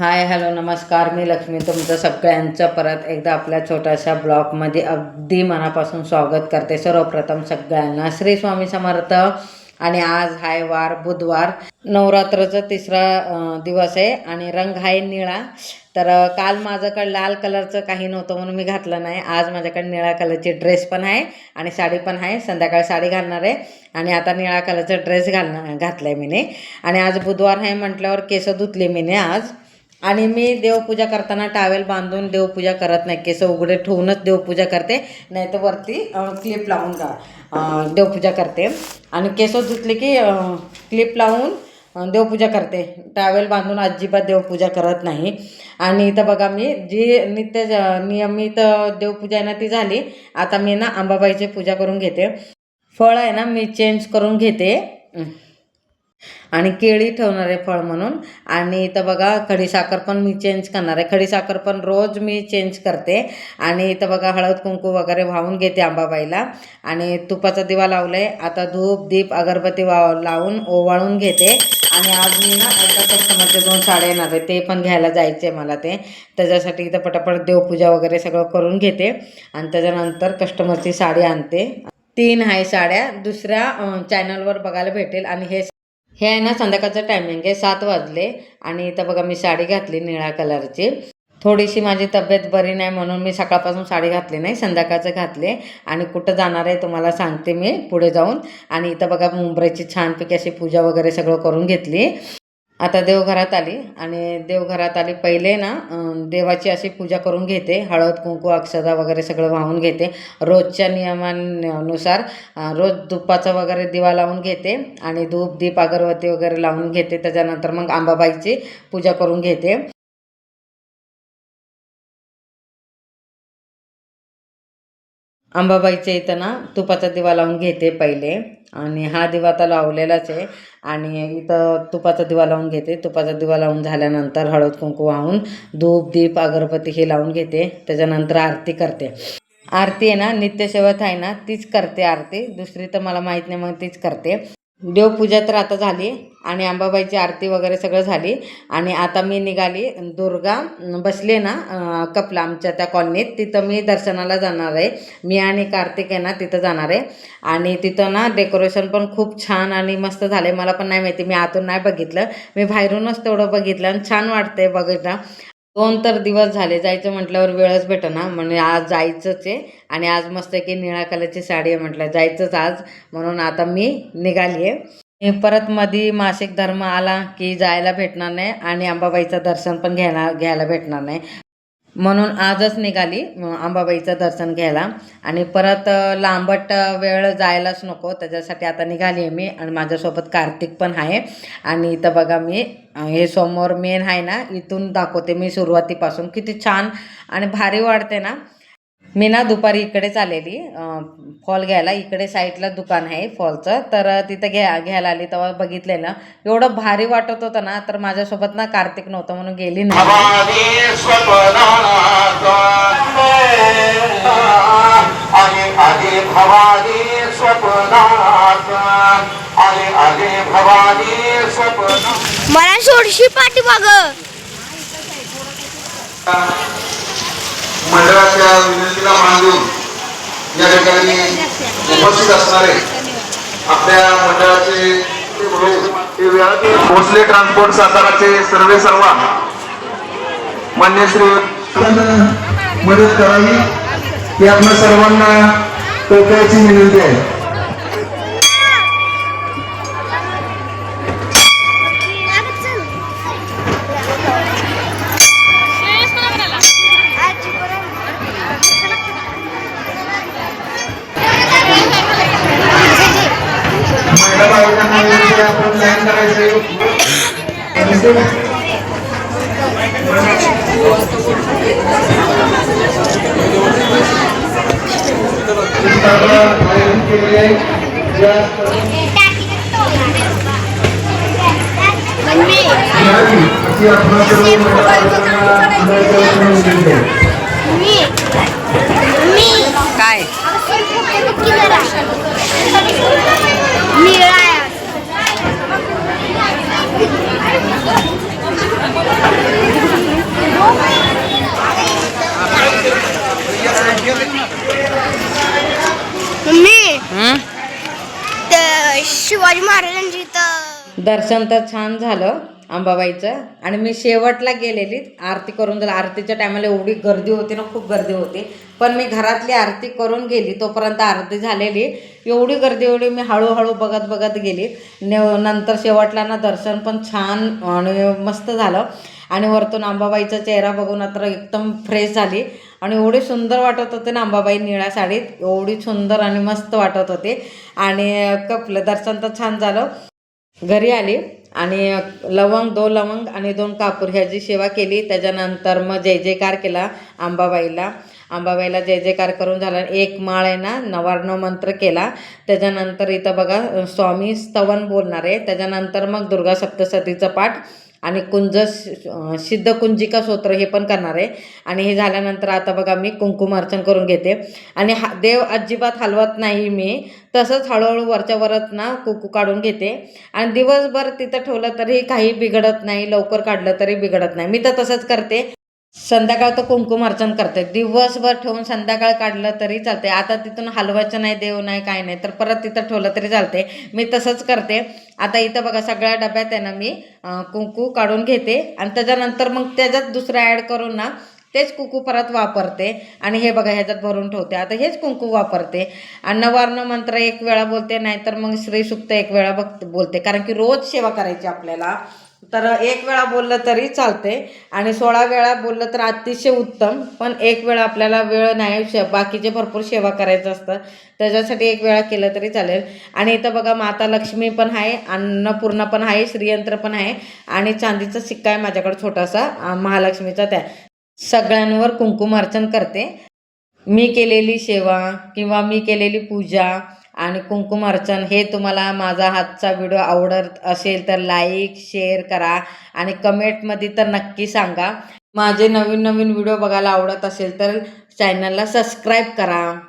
Hi hello नमस्कार. मी लक्ष्मी. तुमचं सगळ्यांचं परत एकदा आपल्या छोट्याशा ब्लॉगमध्ये अगदी मनापासून स्वागत करते. सर्वप्रथम सगळ्यांना श्री स्वामी समर्थ. आणि आज हाय वार बुधवार नवरात्रचा तिसरा दिवस आहे आणि रंग आहे निळा. तर काल माझ्याकडे लाल कलरचं काही नव्हतं म्हणून मी घातलं नाही. आज माझ्याकडे निळ्या कलरची ड्रेस पण आहे आणि साडी पण आहे. संध्याकाळी साडी घालणार आहे आणि आता निळा कलरचा ड्रेस घालणार घातला आहे मीने. आणि आज बुधवार आहे म्हटल्यावर केस धुतले मीने आज. आणि मी देवपूजा करताना टावेल बांधून देवपूजा करत नाही. केस उघडे ठेवूनच देवपूजा करते. नाही तर वरती क्लिप लावून जा देवपूजा करते. आणि केस धुतले की क्लिप लावून देवपूजा करते. टावेल बांधून अजिबात देवपूजा करत नाही. आणि इथं बघा मी जी नित्य नियमित देवपूजा आहे ना ती झाली. आता मी ना अंबाबाईची पूजा करून घेते. फळ आहे ना मी चेंज करून घेते. आणि केळी ठेवणार आहे फळ म्हणून. आणि इथं बघा खडीसाखर पण मी चेंज करणार आहे. खडीसाखर पण रोज मी चेंज करते. आणि इथं बघा हळद कुंकू वगैरे वाहून घेते आंबाबाईला. आणि तुपाचा दिवा लावलाय. आता धूप दीप अगरबत्ती वा लावून ओवाळून घेते. आणि आज मी ना एका कस्टमरचे दोन साड्या येणार आहे ते पण घ्यायला जायचे मला ते. त्याच्यासाठी इथं पटापट देवपूजा वगैरे सगळं करून घेते. आणि त्याच्यानंतर कस्टमरची साडी आणते. तीन आहे साड्या. दुसऱ्या चॅनलवर बघायला भेटेल. आणि हे हे आहे ना संध्याकाळचं टायमिंग आहे सात वाजले आणि इथं बघा मी साडी घातली निळ्या कलरची थोडीशी माझी तब्येत बरी नाही म्हणून मी सकाळपासून साडी घातली नाही संध्याकाळचं घातले आणि कुठं जाणार आहे तुम्हाला सांगते मी पुढे जाऊन. आणि इथं बघा मुंबईची छानपैकी अशी पूजा वगैरे सगळं करून घेतली. आता देवघरात आली आणि देवघरात आली पहिले ना देवाची अशी पूजा करून घेते हळद कुंकू अक्षदा वगैरे सगळं वाहून घेते. रोजच्या नियमानुसार रोज धुपाचा वगैरे दिवा लावून घेते आणि धूप दीप अगरबत्ती वगैरे लावून घेते. त्याच्यानंतर मग आंबाबाईची पूजा करून घेते. अंबाबाईच्या इथं ना तुपाचा दिवा लावून घेते पहिले. आणि हा दिवा तर लावलेलाच आहे. आणि इथं तुपाचा दिवा लावून घेते. तुपाचा दिवा लावून झाल्यानंतर हळद कुंकू वाहून धूप दीप अगरबत्ती हे लावून घेते. त्याच्यानंतर आरती करते. आरती आहे ना नित्यसेवत आहे ना तीच करते आरती. दुसरी तर मला माहीत नाही मग तीच करते. देवपूजा तर आता झाली आणि अंबाबाईची आरती वगैरे सगळं झाली. आणि आता मी निघाली दुर्गा बसले ना कपला आमच्या त्या कॉलनीत. तिथं मी दर्शनाला जाणार आहे. मी आणि कार्तिक आहे ना तिथं जाणार आहे. आणि तिथं ना डेकोरेशन पण खूप छान आणि मस्त झाले मला पण नाही माहिती मी आतून नाही बघितलं. मी बाहेरूनच तेवढं बघितलं आणि छान वाटते बघितलं. दोन तर दिवस झाले जायचं म्हटल्यावर वेळच भेटेना. म्हणजे आज जायचंच आहे आणि आज मस्त की निळ्या कलरची साडी आहे म्हटलं. जायचंच आज म्हणून आता मी निघाली आहे. परत मधी मासिक धर्म आला की जायला भेटणार नाही आणि अंबाबाईचं दर्शन पण घ्यायला घ्यायला भेटणार नाही. म्हणून आजच निघाली अंबाबाईचं दर्शन घ्यायला. आणि परत लांबट वेळ जायलाच नको त्याच्यासाठी आता निघाली आहे मी आणि माझ्यासोबत कार्तिक पण आहे. आणि इथं बघा मी हे समोर मेन आहे ना इथून दाखवते मी सुरुवातीपासून. किती छान आणि भारी वाढते ना. मी ना दुपारी इकडेच आलेली. फॉल घ्यायला. इकडे साईडला दुकान आहे फॉलचं तर तिथं घ्या घ्यायला आली. तेव्हा बघितलेलं. एवढं भारी वाटत होतं ना तर माझ्यासोबत ना कार्तिक नव्हतं म्हणून गेली नाही. मला सोडशी पाठी माग. मंडळाच्या विनंतीला मान देऊन या ठिकाणी उपस्थित असणारे आपल्या मंडळाचे हे भोसले ट्रान्सपोर्ट साताराचे सर्वे सर्वा मान्य श्री मदत करावी ही आपल्या सर्वांना टोकायची विनंती आहे. महिला बायकांना विनंती आहे, आपण लाईन करायचे आपण केलेले आहे ज्या नाही, अशी आपणा सर्व महिला बायकांना मंडळाच्या वतीने विनंती आहे. काय निळा Thank दर्शन तर छान झालं अंबाबाईचं. आणि मी शेवटला गेलेली आरती करून झालं आरतीच्या टायमाला एवढी गर्दी होती ना खूप गर्दी होती. पण मी घरातली आरती करून गेली तोपर्यंत आरती झालेली. एवढी गर्दी एवढी मी हळूहळू बघत बघत गेली. नंतर शेवटला ना दर्शन पण छान आणि मस्त झालं. आणि वरतून अंबाबाईचा चेहरा बघून आता एकदम फ्रेश झाली. आणि एवढी सुंदर वाटत होते ना अंबाबाई निळ्या साडीत. एवढी सुंदर आणि मस्त वाटत होते. आणि कपलं दर्शन तर छान झालं. घरी आली आणि लवंग दोन लवंग आणि दोन कापूर ह्याची सेवा केली. त्याच्यानंतर मग जय जयकार केला अंबाबाईला अंबाबाईला जय जयकार करून झाला. एक माळ आहे ना नवार्णव मंत्र केला. त्याच्यानंतर इथं बघा स्वामी स्तवन बोलणार. आहे त्याच्यानंतर मग दुर्गा सप्तशतीचं पाठ. आणि कुंज सिद्ध कुंजिका स्तोत्र हे पण करणार आहे. आणि हे झाल्यानंतर आता बघा मी कुंकुमार्चन करून घेते. आणि हा देव अजिबात हलवत नाही मी. तसंच हळूहळू वरच्या वरच ना कुकू काढून घेते. आणि दिवसभर तिथं ठेवलं तरी काही बिघडत नाही. लवकर काढलं तरी बिघडत नाही. मी तर तसंच करते. संध्याकाळ तर कुंकुमार्चन करते दिवसभर ठेवून संध्याकाळ काढलं तरी चालते आता तिथून हलवायचं नाही देव नाही काय नाही तर परत तिथं ठेवलं तरी चालते मी तसंच करते. आता इथं बघा सगळ्या डब्यात आहे ना मी कुंकू काढून घेते. आणि त्याच्यानंतर मग त्याच्यात दुसरं ॲड करून ना तेच कुंकू परत वापरते. आणि हे बघा ह्याच्यात भरून ठेवते. आता हेच कुंकू वापरते. आणि नवार्ण मंत्र एक वेळा बोलते नाहीतर मग श्रीसुक्त एक वेळा बघ बोलते. कारण की रोज सेवा करायची आपल्याला. तर एक वेळा बोललं तरी चालते आणि सोळा वेळा बोललं तर अतिशय उत्तम. पण एक वेळा आपल्याला वेळ नाही शे बाकीचे भरपूर सेवा करायचं असतं. त्याच्यासाठी एक वेळा केलं तरी चालेल. आणि इथं बघा माता लक्ष्मी पण आहे अन्नपूर्णा पण आहे श्रीयंत्र पण आहे. आणि चांदीचा सिक्का आहे माझ्याकडे छोटासा महालक्ष्मीचा त्या. सगळ्यांवर कुंकुमार्चन करते. मी केलेली सेवा किंवा मी केलेली पूजा आणि कुंकुमार्चन हे तुम्हाला माझा हातचा व्हिडिओ आवडत असेल तर लाईक शेअर करा आणि कमेंटमध्ये तर नक्की सांगा. माझे नवीन नवीन व्हिडिओ बघायला आवडत असेल तर चॅनलला सबस्क्राईब करा.